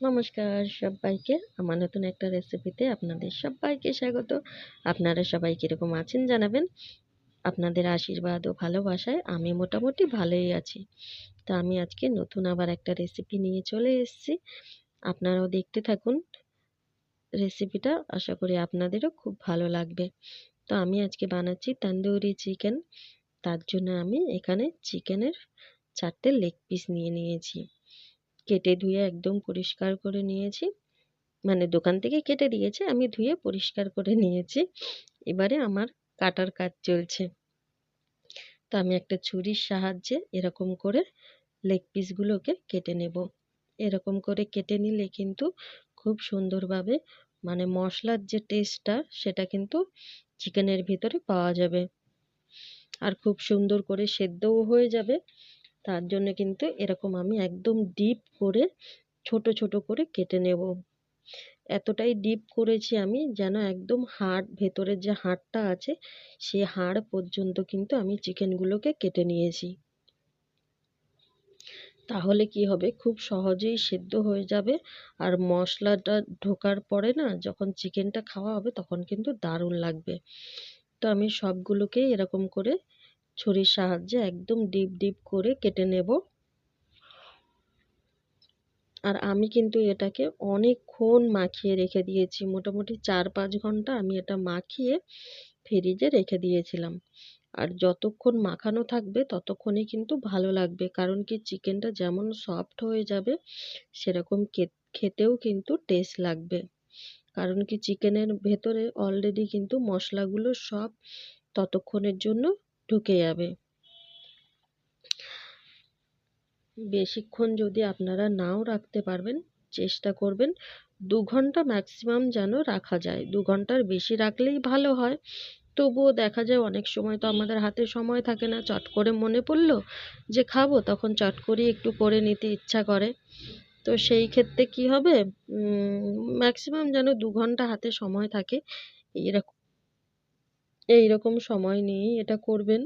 নমস্কার সবাইকে। আমার নতুন একটা রেসিপিতে আপনাদের সবাইকে স্বাগত। আপনারা সবাই কীরকম আছেন জানাবেন? আপনাদের আশীর্বাদ ও ভালোবাসায় আমি মোটামুটি ভালোই আছি। তো আমি আজকে নতুন আবার একটা রেসিপি নিয়ে চলে এসেছি। আপনারাও দেখতে থাকুন। রেসিপিটা আশা করি আপনাদেরও খুব ভালো লাগবে। তো আমি আজকে বানাচ্ছি তান্দুরি চিকেন তার জন্য আমি এখানে চিকেনের চারটে লেগ পিস নিয়ে নিয়েছি। কেটে ধুয়ে একদম পরিষ্কার করে নিয়েছি। মানে দোকান থেকে কেটে দিয়েছে, আমি ধুয়ে পরিষ্কার করে নিয়েছি। এবারে আমার কাটার কাজ চলছে। তো আমি একটা ছুরির সাহায্যে এরকম করে লেগ পিসগুলোকে কেটে নেব। এরকম করে কেটে নিলে কিন্তু খুব সুন্দরভাবে মানে মশলার যে টেস্টটা সেটা কিন্তু চিকেনের ভিতরে পাওয়া যাবে। আর খুব সুন্দর করে সেদ্ধও হয়ে যাবে। তার জন্য কিন্তু এরকম আমি একদম ডিপ করে, ছোট ছোট করে কেটে নেব। এতটাই ডিপ করেছি আমি যেন একদম হাড়, ভেতরের যে হাড়টা আছে সেই হাড় পর্যন্ত কিন্তু আমি চিকেনগুলোকে কেটে নিয়েছি। তাহলে কি হবে? খুব সহজেই সেদ্ধ হয়ে যাবে। আর মশলাটা ঢোকার পরে না, যখন চিকেনটা খাওয়া হবে, তখন কিন্তু দারুণ লাগবে। তো আমি সবগুলোকেই এরকম করে ছুরির সাহায্যে একদম ডিপ ডিপ করে কেটে নেব। আর আমি কিন্তু এটাকে অনেকক্ষণ মাখিয়ে রেখে দিয়েছি। মোটামুটি চার, পাঁচ ঘণ্টা আমি এটা মাখিয়ে ফ্রিজে রেখে দিয়েছিলাম। আর যতক্ষণ মাখানো থাকবে ততক্ষণই কিন্তু ভালো লাগবে। কারণ কি চিকেনটা যেমন সফট হয়ে যাবে, সেরকম খেতেও কিন্তু টেস্ট লাগবে। কারণ কি চিকেনের ভেতরে অলরেডি কিন্তু মশলাগুলো সব ততক্ষণের জন্য ঢুকে যাবে। বেশিক্ষণ যদি আপনারা নাও রাখতে পারবেন, চেষ্টা করবেন দু ঘণ্টা ম্যাক্সিমাম যেন রাখা যায়। দু ঘণ্টার বেশি রাখলেই ভালো হয়। তবুও দেখা যায় অনেক সময় তো আমাদের হাতে সময় থাকে না। চট করে মনে পড়ল যে খাব, তখন চট করে একটু করে নিতে ইচ্ছা করে। তো সেই ক্ষেত্রে কি হবে? ম্যাক্সিমাম যেন দু ঘণ্টা হাতে সময় থাকে। এইরকম এইরকম সময় নিয়েই এটা করবেন।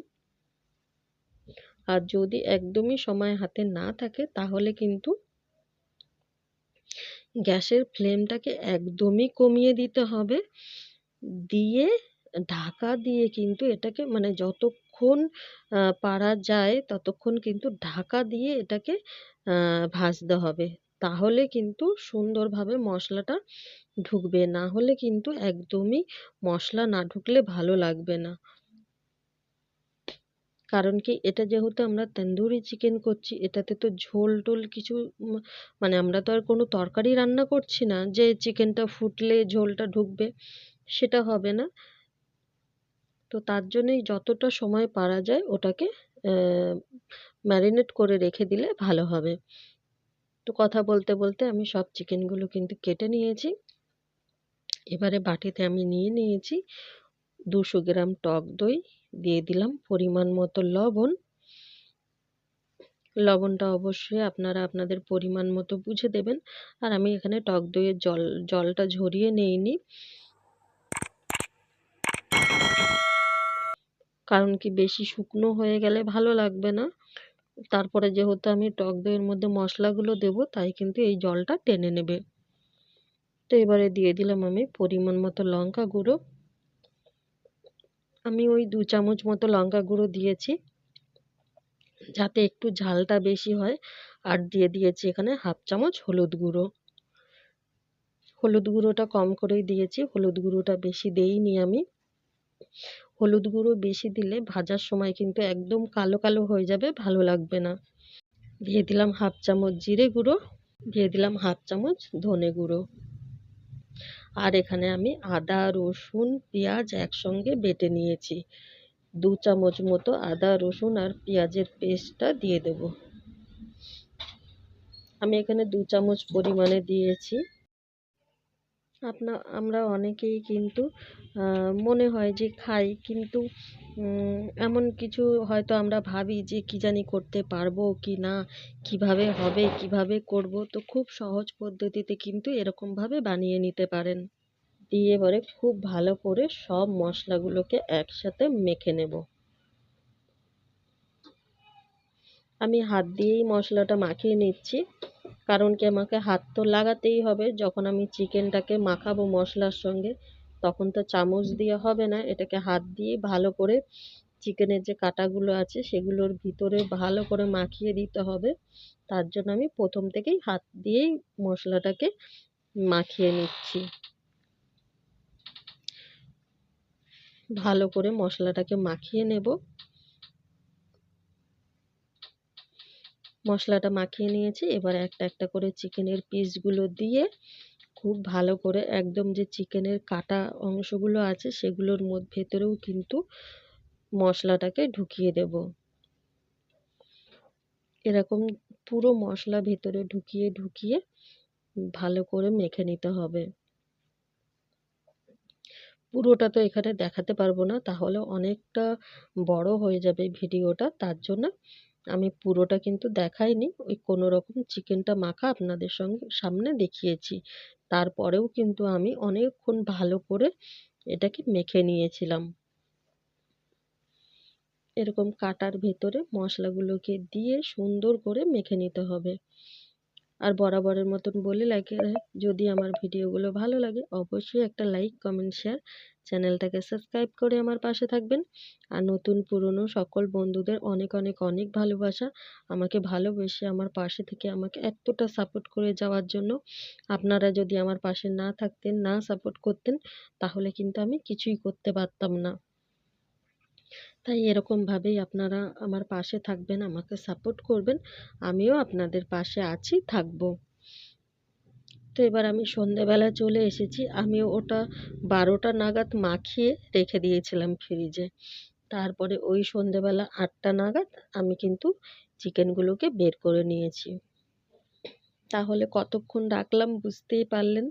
আর যদি একদমই সময় হাতে না থাকে, তাহলে কিন্তু গ্যাসের ফ্লেমটাকে একদমই কমিয়ে দিতে হবে। দিয়ে, ঢাকা দিয়ে কিন্তু এটাকে মানে যতক্ষণ পারা যায়, ততক্ষণ কিন্তু ঢাকা দিয়ে এটাকে ভাজতে হবে। তাহলে কিন্তু সুন্দরভাবে মশলাটা ঢুকবে। না হলে কিন্তু একদমই মশলা না ঢুকলে ভালো লাগবে না। কারণ কি এটা যেহেতু আমরা তন্দুরি চিকেন করছি, এটাতে তো ঝোল টোল কিছু মানে আমরা তো আর কোনো তরকারি রান্না করছি না যে চিকেনটা ফুটলে ঝোলটা ঢুকবে, সেটা হবে না। তো তার জন্যই যতটা সময় পারা যায় ওটাকে ম্যারিনেট করে রেখে দিলে ভালো হবে। তো কথা বলতে বলতে আমি সব চিকেনগুলো কিন্তু কেটে নিয়েছি। এবারে বাটিতে আমি নিয়ে নিয়েছি দুশো গ্রাম টক দই, দিয়ে দিলাম পরিমাণ মতো লবণ। লবণটা অবশ্যই আপনারা আপনাদের পরিমাণ মতো বুঝে দেবেন। আর আমি এখানে টক দইয়ের জল, জলটা ঝরিয়ে নিইনি। কারণ কি বেশি শুকনো হয়ে গেলে ভালো লাগবে না। তারপরে যেহেতু আমি টক দইয়ের মধ্যে মশলাগুলো দেব, তাই কিন্তু এই জলটা টেনে নেবে। তো এবারে দিয়ে দিলাম আমি পরিমাণ মতো লঙ্কা গুঁড়ো। আমি ওই দু চামচ মতো লঙ্কা গুঁড়ো দিয়েছি, যাতে একটু ঝালটা বেশি হয়। আর দিয়ে দিয়েছি এখানে হাফ চামচ হলুদ গুঁড়ো। হলুদ গুঁড়োটা কম করেই দিয়েছি, হলুদ গুঁড়োটা বেশি দেইনি আমি। হলুদ গুঁড়ো বেশি দিলে ভাজার সময় কিন্তু একদম কালো কালো হয়ে যাবে, ভালো লাগবে না। দিয়ে দিলাম হাফ চামচ জিরে গুঁড়ো, দিয়ে দিলাম হাফ চামচ ধনে গুঁড়ো। আর এখানে আমি আদা, রসুন, পেঁয়াজ একসঙ্গে বেটে নিয়েছি। দু চামচ মতো আদা, রসুন আর পেঁয়াজের পেস্টটা দিয়ে দেব। আমি এখানে দু চামচ পরিমাণে দিয়েছি। আপনা, আমরা অনেকেই কিন্তু মনে হয় যে খাই কিন্তু এমন কিছু হয়তো আমরা ভাবি যে কী জানি করতে পারব কি না, কীভাবে হবে, কীভাবে করব। তো খুব সহজ পদ্ধতিতে কিন্তু এরকমভাবে বানিয়ে নিতে পারেন। দিয়ে এবারে খুব ভালো করে সব মশলাগুলোকে একসাথে মেখে নেব। আমি হাত দিয়েই মশলাটা মাখিয়ে নিচ্ছি। কারণ কি আমাকে হাত তো লাগাতেই হবে। যখন আমি চিকেনটাকে মাখাবো মশলার সঙ্গে, তখন তো চামচ দিয়ে হবে না। এটাকে হাত দিয়ে ভালো করে চিকেনের যে কাটাগুলো আছে, সেগুলোর ভিতরে ভালো করে মাখিয়ে দিতে হবে। তার জন্য আমি প্রথম থেকেই হাত দিয়েই মশলাটাকে মাখিয়ে নিচ্ছি। ভালো করে মশলাটাকে মাখিয়ে নেব। মশলাটা মাখিয়ে নিয়েছি। এবার একটা একটা করে চিকেনের পিসগুলো দিয়ে খুব ভালো করে একদম যে চিকেনের কাটা অংশগুলো আছে, সেগুলোর মধ্যে ভেতরেও কিন্তু মশলাটাকে ঢুকিয়ে দেব। এরকম পুরো মশলা ভেতরে ঢুকিয়ে ঢুকিয়ে ভালো করে মেখে নিতে হবে। পুরোটা তো এখানে দেখাতে পারব না, তাহলে অনেকটা বড় হয়ে যাবে ভিডিওটা, তার জন্য আমি পুরোটা কিন্তু দেখাইনি। ওই কোনো রকম চিকেনটা মাখা আপনাদের সঙ্গে সামনে দেখিয়েছি। তারপরেও কিন্তু আমি অনেকক্ষণ ভালো করে এটাকে মেখে নিয়েছিলাম। এরকম কাটার ভেতরে মশলাগুলোকে দিয়ে সুন্দর করে মেখে নিতে হবে। আর বরাবরের মতন বলে লাগে, যদি আমার ভিডিওগুলো ভালো লাগে, অবশ্যই একটা লাইক, কমেন্ট, শেয়ার চ্যানেলটাকে সাবস্ক্রাইব করে আমার পাশে থাকবেন। আর নতুন পুরনো সকল বন্ধুদের অনেক অনেক অনেক ভালোবাসা। আমাকে ভালোবেসে আমার পাশে থেকে আমাকে এতটা সাপোর্ট করে যাওয়ার জন্য আপনারা যদি আমার পাশে না থাকতেন, না সাপোর্ট করতেন, তাহলে কিন্তু আমি কিছুই করতে পারতাম না। তাই এরকমভাবেই আপনারা আমার পাশে থাকবেন, আমাকে সাপোর্ট করবেন। আমিও আপনাদের পাশে আছি, থাকব। তো এবার আমি সন্ধেবেলা চলে এসেছি। আমি ওটা বারোটা নাগাদ মাখিয়ে রেখে দিয়েছিলাম ফ্রিজে। তারপরে ওই সন্ধেবেলা আটটা নাগাদ আমি কিন্তু চিকেনগুলোকে বের করে নিয়েছি। তাহলে কতক্ষণ রাখলাম বুঝতেই পারলেন?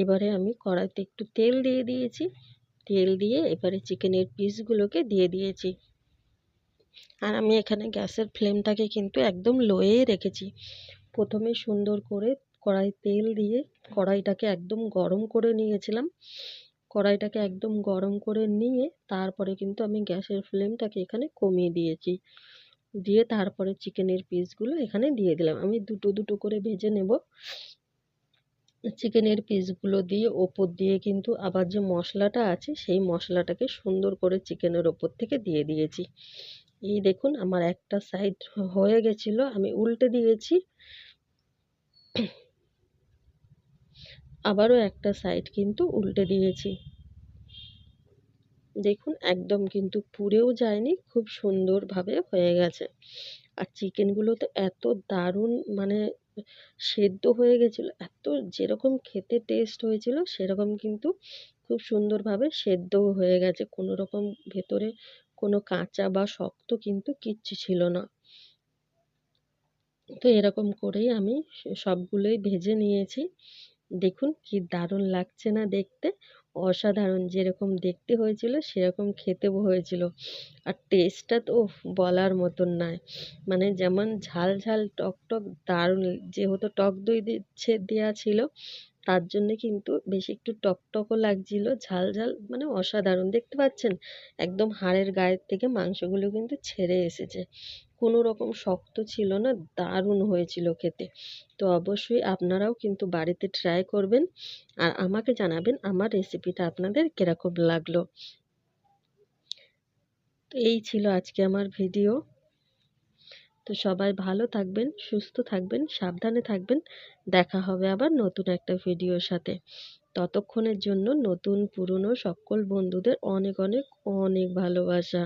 এবারে আমি কড়াইতে একটু তেল দিয়ে দিয়েছি। তেল দিয়ে এবারে চিকেনের পিসগুলোকে দিয়ে দিয়েছি। আর আমি এখানে গ্যাসের ফ্লেমটাকে কিন্তু একদম লোয়ে রেখেছি। প্রথমে সুন্দর করে কড়াই তেল দিয়ে কড়াইটাকে একদম গরম করে নিয়েছিলাম। কড়াইটাকে একদম গরম করে নিয়ে তারপরে কিন্তু আমি গ্যাসের ফ্লেমটাকে এখানে কমিয়ে দিয়েছি। দিয়ে তারপরে চিকেনের পিসগুলো এখানে দিয়ে দিলাম। আমি দুটো দুটো করে ভেজে নেব। চিকেনের পিসগুলো দিয়ে ওপর দিয়ে কিন্তু আবার যে মশলাটা আছে, সেই মশলাটাকে সুন্দর করে চিকেনের ওপর থেকে দিয়ে দিয়েছি। এই দেখুন আমার একটা সাইড হয়ে গেছিল, আমি উল্টে দিয়েছি। আবারও একটা সাইড কিন্তু উল্টে দিয়েছি। দেখুন একদম কিন্তু পুড়েও যায়নি, খুব সুন্দরভাবে হয়ে গেছে। আর চিকেনগুলো তো এত দারুণ মানে সেদ্ধ হয়ে গেছিল। এত যেরকম খেতে টেস্ট হয়েছিল, সেরকম কিন্তু খুব সুন্দরভাবে সেদ্ধও হয়ে গেছে। কোনো রকম ভেতরে কোনো কাঁচা বা শক্ত কিন্তু কিচ্ছু ছিল না। তো এরকম করেই আমি সবগুলোই ভেজে নিয়েছি। দেখুন কি দারুণ লাগছে না দেখতে। অসাধারণ যেরকম দেখতে হয়েছিল, সেরকম খেতেও হয়েছিল। আর টেস্টটা তো বলার মতন নয়। মানে যেমন ঝাল ঝাল, টক টক, দারুণ যেহেতু টক দই দিচ্ছে দেওয়া ছিল, তার জন্যে কিন্তু বেশি একটু টকটকও লাগছিল। ঝাল ঝাল মানে অসাধারণ। দেখতে পাচ্ছেন? একদম হাড়ের গায়ের থেকে মাংসগুলো কিন্তু ছেড়ে এসেছে। কোনো রকম শক্ত ছিল না, দারুণ হয়েছিল খেতে। তো অবশ্যই আপনারাও কিন্তু বাড়িতে ট্রাই করবেন আর আমাকে জানাবেন আমার রেসিপিটা আপনাদের কীরকম লাগল। তো এই ছিল আজকে আমার ভিডিও তো সবাই ভালো থাকবেন, সুস্থ থাকবেন, সাবধানে থাকবেন। দেখা হবে আবার নতুন একটা ভিডিওর সাথে। ততক্ষণের জন্য নতুন, পুরনো সকল বন্ধুদের অনেক অনেক অনেক ভালোবাসা।